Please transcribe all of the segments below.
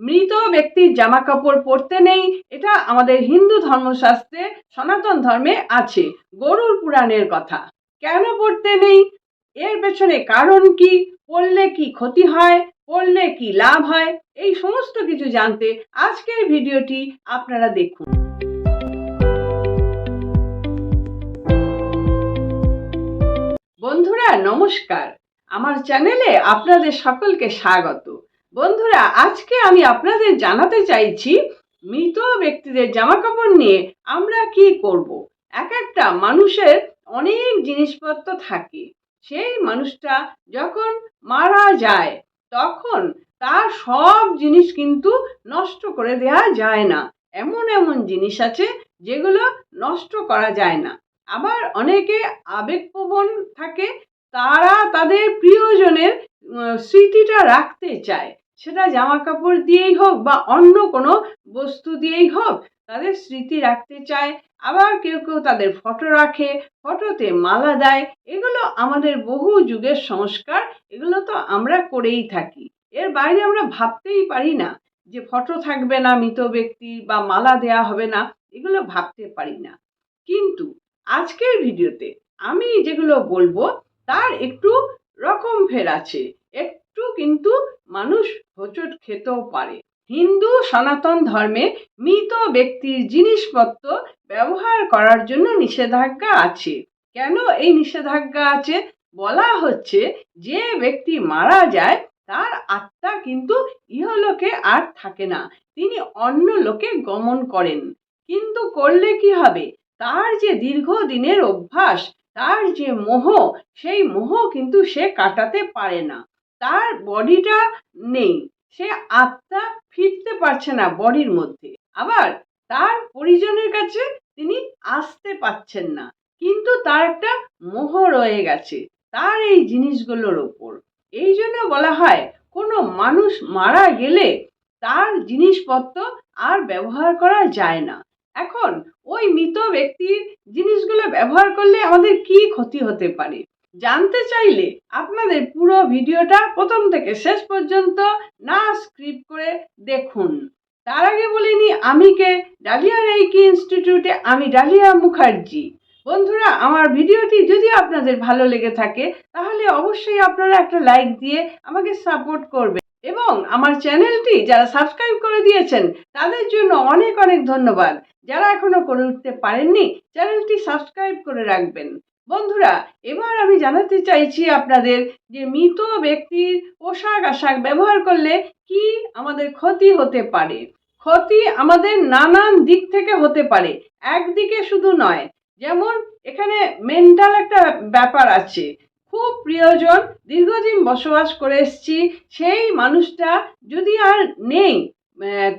মৃত ব্যক্তির জামা কাপড় পরতে নেই, এটা আমাদের হিন্দু ধর্মশাস্ত্রে সনাতন ধর্মে আছে, গরুর পুরাণের কথা। কেন পড়তে নেই? এর পেছনে কারণ কি? পড়লে কি ক্ষতি হয়? পড়লে কি লাভ হয়? এই সমস্ত কিছু জানতে আজকের ভিডিওটি আপনারা দেখুন। বন্ধুরা, নমস্কার। আমার চ্যানেলে আপনাদের সকলকে স্বাগত। বন্ধুরা, আজকে আমি আপনাদের জানাতে চাইছি, মৃত ব্যক্তিদের জামা কাপড় নিয়ে আমরা কি করব? এক একটা মানুষের অনেক জিনিসপত্র থাকে। সেই মানুষটা যখন মারা যায়, তখন তার সব জিনিস কিন্তু নষ্ট করে দেওয়া যায় না। এমন এমন জিনিস আছে যেগুলো নষ্ট করা যায় না। আবার অনেকে আবেগপ্রবণ থাকে, তারা তাদের প্রিয়জনের স্মৃতিটা রাখতে চায়। সেটা জামা কাপড় দিয়েই হোক বা অন্য কোনো বস্তু দিয়েই হোক, তাদের স্মৃতি রাখতে চায়। আবার কেউ কেউ তাদের ফটো রাখে ফটোতে মালা দেয়। এগুলো আমাদের বহু যুগের সংস্কার, এগুলো তো আমরা করেই থাকি। এর বাইরে আমরা ভাবতেই পারি না যে ফটো থাকবে না, মৃত ব্যক্তির বা মালা দেয়া হবে না, এগুলো ভাবতে পারি না। কিন্তু আজকের ভিডিওতে আমি যেগুলো বলব, তার একটু রকম ফের আছে। একটু কিন্তু মানুষ হোঁচট খেতেও পারে। হিন্দু সনাতন ধর্মে মৃত ব্যক্তির জিনিসপত্র ব্যবহার করার জন্য নিষেধাজ্ঞা আছে। কেন এই নিষেধাজ্ঞা আছে? বলা হচ্ছে, যে ব্যক্তি মারা যায়, তার আত্মা কিন্তু ইহলোকে আর থাকে না। তিনি অন্য লোকে গমন করেন। কিন্তু করলে কি হবে? তার যে দীর্ঘদিনের অভ্যাস, তার যে মোহ, সেই মোহ কিন্তু সে কাটাতে পারে না। তার বডিটা নেই। সে আত্মা ফিরতে পারছে না বডির মধ্যে। আবার তার পরিজনের কাছে তিনি আসতে পাচ্ছেন না। কিন্তু তার একটা মোহ রয়ে গেছে তার এই জিনিসগুলোর ওপর। এই জন্য বলা হয়, কোনো মানুষ মারা গেলে তার জিনিসপত্র আর ব্যবহার করা যায় না। এখন ওই মৃত ব্যক্তির জিনিসগুলো ব্যবহার করলে আমাদের কি ক্ষতি হতে পারে? জানতে চাইলে আপনাদের পুরো ভিডিওটা প্রথম থেকে শেষ পর্যন্ত না স্ক্রিপ্ট করে দেখুন। তার আগে বলিনি আমি কে? ডালিয়া রেইকি ইনস্টিটিউটে আমি ডালিয়া মুখার্জি। বন্ধুরা, আমার ভিডিওটি যদি আপনাদের ভালো লেগে থাকে, তাহলে অবশ্যই আপনারা একটা লাইক দিয়ে আমাকে সাপোর্ট করবেন। এবং আমার চ্যানেলটি যারা সাবস্ক্রাইব করে দিয়েছেন, তাদের জন্য অনেক অনেক ধন্যবাদ। যারা এখনও করে উঠতে পারেননি, চ্যানেলটি সাবস্ক্রাইব করে রাখবেন। বন্ধুরা, এবার আমি জানাতে চাইছি আপনাদের যে মৃত ব্যক্তির পোশাক আশাক ব্যবহার করলে কি আমাদের ক্ষতি হতে পারে? ক্ষতি আমাদের নানান দিক থেকে হতে পারে। একদিকে শুধু নয়, যেমন এখানে মেন্টাল একটা ব্যাপার আছে। খুব প্রিয়জন দীর্ঘদিন বসবাস করে এসছি, সেই মানুষটা যদি আর নেই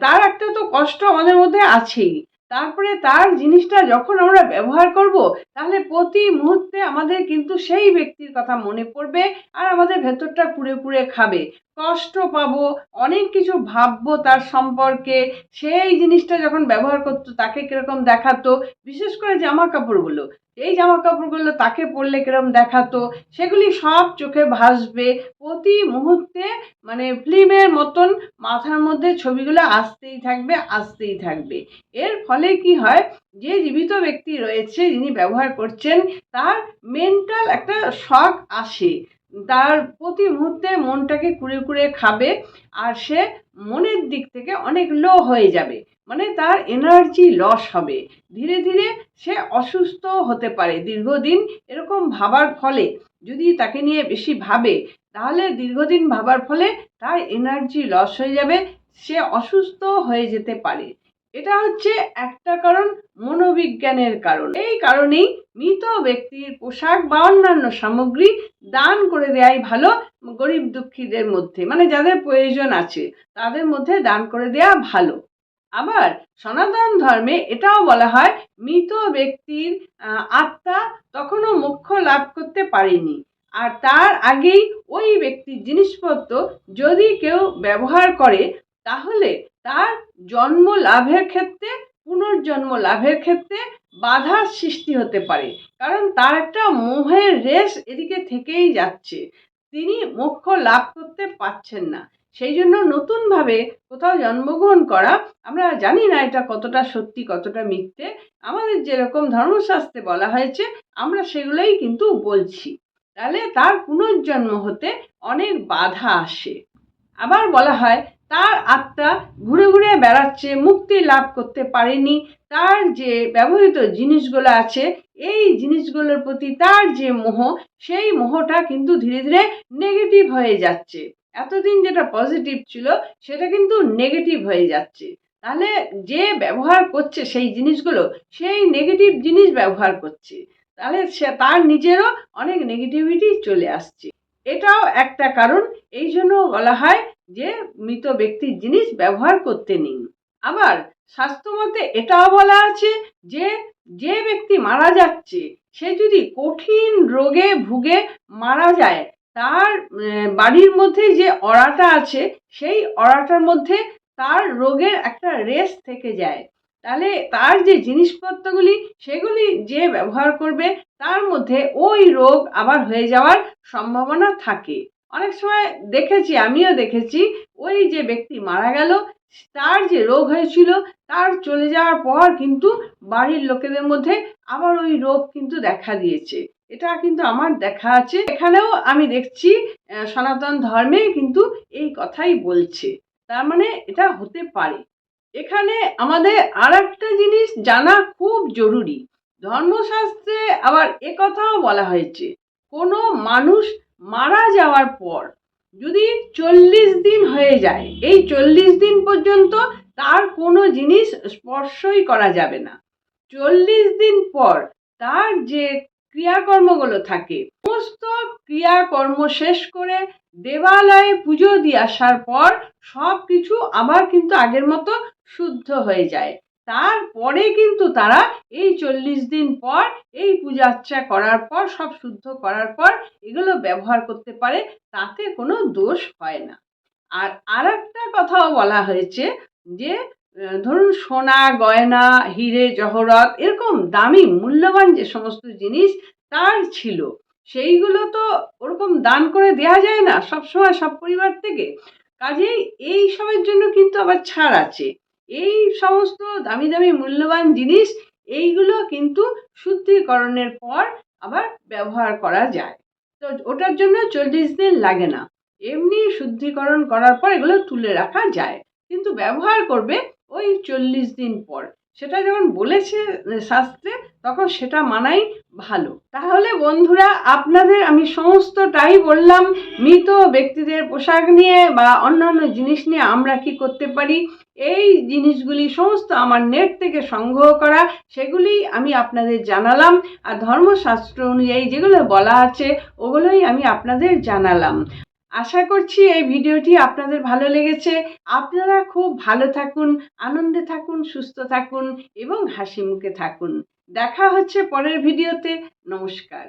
তার একটা তো কষ্ট আমাদের মধ্যে আছেই। তারপরে তার জিনিসটা যখন আমরা ব্যবহার করব, তাহলে প্রতি মুহূর্তে আমাদের কিন্তু সেই ব্যক্তির কথা মনে পড়বে আর আমাদের ভেতরটা পুড়ে পুড়ে খাবে। কষ্ট পাবো, অনেক কিছু ভাববো তার সম্পর্কে, সেই জিনিসটা যখন ব্যবহার করতো, তাকে কীরকম দেখাতো, বিশেষ করে জামা কাপড়গুলো এই জামা কাপড়গুলো তাকে পরলে কিরম দেখাতো, সেগুলি সব চোখে ভাসবে। প্রতি মুহূর্তে মানে ফিল্মের মতন মাথার মধ্যে ছবিগুলো আসতেই থাকবে আসতেই থাকবে। এর ফলে কি হয়, যে জীবিত ব্যক্তি রয়েছে, যিনি ব্যবহার করছেন, তার মেন্টাল একটা শখ আসে। তার প্রতি মুহূর্তে মনটাকে কুড়ে কুড়ে খাবে আর সে মনের দিক থেকে অনেক লো হয়ে যাবে। মানে তার এনার্জি লস হবে। ধীরে ধীরে সে অসুস্থ হতে পারে দীর্ঘদিন এরকম ভাবার ফলে। যদি তাকে নিয়ে বেশি ভাবে, তাহলে দীর্ঘদিন ভাবার ফলে তার এনার্জি লস হয়ে যাবে, সে অসুস্থ হয়ে যেতে পারে। এটা হচ্ছে একটা কারণ, মনোবিজ্ঞানের কারণ। এই কারণেই মৃত ব্যক্তির পোশাক বা অন্যান্য সামগ্রী দান করে দেয়াই ভালো গরিব দুঃখীদের মধ্যে মানে যাদের প্রয়োজন আছে, তাদের মধ্যে দান করে দেয়া ভালো। আবার সনাতন ধর্মে এটাও বলা হয়, মৃত ব্যক্তির আত্মা তখনও মোক্ষ লাভ করতে পারেনি। আর তার আগেই ওই ব্যক্তির জিনিসপত্র যদি কেউ ব্যবহার করে, তাহলে তার জন্ম লাভের ক্ষেত্রে, পুনর্জন্ম লাভের ক্ষেত্রে বাধার সৃষ্টি হতে পারে। কারণ তার একটা মোহের রেশ এদিকে থেকেই যাচ্ছে। তিনি মোক্ষ লাভ করতে পারছেন না। সেই জন্য নতুনভাবে কোথাও জন্মগ্রহণ করা, আমরা জানি না এটা কতটা সত্যি, কতটা মিথ্যে। আমাদের যেরকম ধর্মশাস্ত্রে বলা হয়েছে, আমরা সেগুলোই কিন্তু বলছি। তাহলে তার পুনর্জন্ম হতে অনেক বাধা আসে। আবার বলা হয় তার আত্মা ঘুরে ঘুরে বেড়াচ্ছে, মুক্তি লাভ করতে পারেনি। তার যে ব্যবহৃত জিনিসগুলো আছে, এই জিনিসগুলোর প্রতি তার যে মোহ, সেই মোহটা কিন্তু ধীরে ধীরে নেগেটিভ হয়ে যাচ্ছে। এতদিন যেটা পজিটিভ ছিল, সেটা কিন্তু নেগেটিভ হয়ে যাচ্ছে। তাহলে যে ব্যবহার করছে সেই জিনিসগুলো, সেই নেগেটিভ জিনিস ব্যবহার করছে। তাহলে সে, তার নিজেরও অনেক নেগেটিভিটি চলে আসছে। এটাও একটা কারণ, এই জন্য বলা হয় যে মৃত ব্যক্তির জিনিস ব্যবহার করতে নিন আবার স্বাস্থ্যমতে এটাও বলা আছে যে যে ব্যক্তি মারা যাচ্ছে, সে যদি কঠিন রোগে ভুগে মারা যায়, তার বাড়ির মধ্যে যে অড়াটা আছে, সেই অড়াটার মধ্যে তার রোগের একটা রেস থেকে যায়। তাহলে তার যে জিনিসপত্রগুলি, সেগুলি যে ব্যবহার করবে, তার মধ্যে ওই রোগ আবার হয়ে যাওয়ার সম্ভাবনা থাকে। অনেক সময় দেখেছি, আমিও দেখেছি, ওই যে ব্যক্তি মারা গেল, তার যে রোগ হয়েছিল, তার চলে যাওয়ার পর কিন্তু বাড়ির লোকেদের মধ্যে আবার ওই রোগ কিন্তু দেখা দিয়েছে। এটা কিন্তু আমার দেখা আছে। এখানেও আমি দেখছি সনাতন ধর্মে কিন্তু এই কথাই বলছে। তার মানে এটা হতে পারে। এখানে আমাদের আর একটা জিনিস জানা খুব জরুরি। ধর্মশাস্ত্রে আবার কথাও বলা হয়েছে, কোনো মানুষ মারা যাওয়ার পর যদি চল্লিশ দিন হয়ে যায়, এই চল্লিশ দিন পর্যন্ত তার কোনো জিনিস স্পর্শই করা যাবে না। চল্লিশ দিন পর তার যে ক্রিয়াকর্মগুলো থাকে, সমস্ত ক্রিয়াকর্ম শেষ করে দেবালয়ে পুজো দিয়ে আসার পর সব কিছু আবার কিন্তু আগের মতো শুদ্ধ হয়ে যায়। তারপরে কিন্তু তারা এই চল্লিশ দিন পর, এই পূজা আর্চা করার পর, সব শুদ্ধ করার পর এগুলো ব্যবহার করতে পারে, তাতে কোনো দোষ হয় না। আর আর একটা কথাও বলা হয়েছে যে ধরুন সোনা, গয়না, হিরে, জহরত এরকম দামি, মূল্যবান যে সমস্ত জিনিস তার ছিল, সেইগুলো তো ওরকম দান করে দেয়া যায় না সবসময় সব পরিবার থেকে। কাজেই এই সবের জন্য কিন্তু আবার ছাড় আছে। এই সমস্ত দামি দামি মূল্যবান জিনিস, এইগুলো কিন্তু শুদ্ধিকরণের পর আবার ব্যবহার করা যায়। তো ওটার জন্য চল্লিশ দিন লাগে না। এমনি শুদ্ধিকরণ করার পর এগুলো তুলে রাখা যায়। কিন্তু ব্যবহার করবে ওই চল্লিশ দিন পর। সেটা যখন বলেছে শাস্ত্রে, তখন সেটা মানাই ভালো। তাহলে বন্ধুরা, আপনাদের আমি সমস্তটাই বললাম। মৃত ব্যক্তিদের পোশাক নিয়ে বা অন্যান্য জিনিস নিয়ে আমরা কি করতে পারি? এই জিনিসগুলি সমস্ত আমার নেট থেকে সংগ্রহ করা, সেগুলি আমি আপনাদের জানালাম আর ধর্মশাস্ত্র অনুযায়ী যেগুলো বলা আছে, ওগুলোই আমি আপনাদের জানালাম। আশা করছি এই ভিডিওটি আপনাদের ভালো লেগেছে। আপনারা খুব ভালো থাকুন, আনন্দে থাকুন, সুস্থ থাকুন এবং হাসি মুখে থাকুন। দেখা হচ্ছে পরের ভিডিওতে। নমস্কার।